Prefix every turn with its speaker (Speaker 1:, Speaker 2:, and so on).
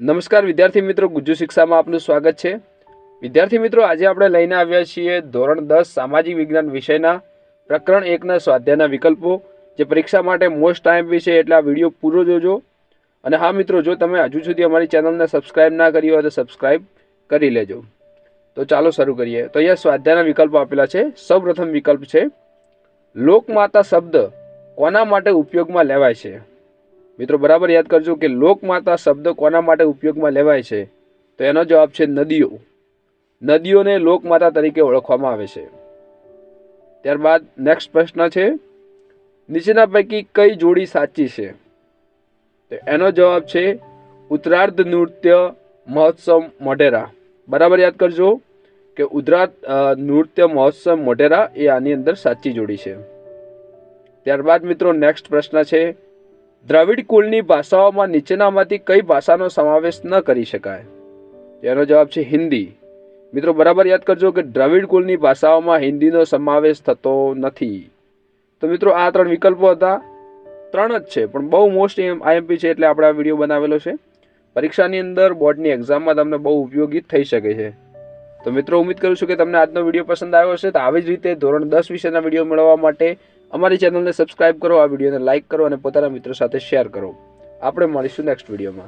Speaker 1: નમસ્કાર વિદ્યાર્થી મિત્રો, ગુજ્જુ શિક્ષામાં આપનું સ્વાગત છે. વિદ્યાર્થી મિત્રો, આજે આપણે લઈને આવ્યા છીએ ધોરણ દસ સામાજિક વિજ્ઞાન વિષયના પ્રકરણ એકના સ્વાધ્યાયના વિકલ્પો, જે પરીક્ષા માટે મોસ્ટ ટાઈમ વિશે એટલે આ વીડિયો પૂરો જોજો. અને હા મિત્રો, જો તમે હજુ સુધી અમારી ચેનલને સબસ્ક્રાઇબ ના કરી હોય તો સબસ્ક્રાઇબ કરી લેજો. તો ચાલો શરૂ કરીએ. તો અહીંયા સ્વાધ્યાયના વિકલ્પો આપેલા છે. સૌપ્રથમ વિકલ્પ છે, લોકમાતા શબ્દ કોના માટે ઉપયોગમાં લેવાય છે? મિત્રો, બરાબર યાદ કરજો કે લોકમાતા શબ્દ કોના માટે ઉપયોગમાં લેવાય છે? તો એનો જવાબ છે નદીઓ. નદીઓને લોકમાતા તરીકે ઓળખવામાં આવે છે. ત્યારબાદ નેક્સ્ટ પ્રશ્ન છે, નીચેના પૈકી કઈ જોડી સાચી છે? તો એનો જવાબ છે, ઉત્તરાર્ધ નૃત્ય મહોત્સવ મોઢેરા. બરાબર યાદ કરજો કે ઉત્તરાર્ધ નૃત્ય મહોત્સવ મોઢેરા એ આની અંદર સાચી જોડી છે. ત્યારબાદ મિત્રો નેક્સ્ટ પ્રશ્ન છે દ્રવિડ કુલની ભાષાઓમાં નીચેનામાંથી કઈ ભાષાનો સમાવેશ ન કરી શકાય? તેનો જવાબ છે હિન્દી. મિત્રો, બરાબર યાદ કરજો કે દ્રવિડ કુળની ભાષાઓમાં હિન્દીનો સમાવેશ થતો નથી. તો મિત્રો, આ ત્રણ વિકલ્પો હતા. ત્રણ જ છે, પણ બહુ મોસ્ટ આઈએમપી છે એટલે આપણે આ વીડિયો બનાવેલો છે. પરીક્ષાની અંદર બોર્ડની એક્ઝામમાં તમને બહુ ઉપયોગી થઈ શકે છે. તો મિત્રો ઉમ્મીદ કરું છું કે તમને આજનો વીડિયો પસંદ આવ્યો હશે. તો આવી જ રીતે ધોરણ દસ વિશેના વીડિયો મેળવવા માટે અમારી ચેનલને સબસ્ક્રાઇબ કરો, આ વિડીયોને લાઇક કરો અને પોતાના મિત્રો સાથે શેર કરો. આપણે મળીશું નેક્સ્ટ વિડીયોમાં.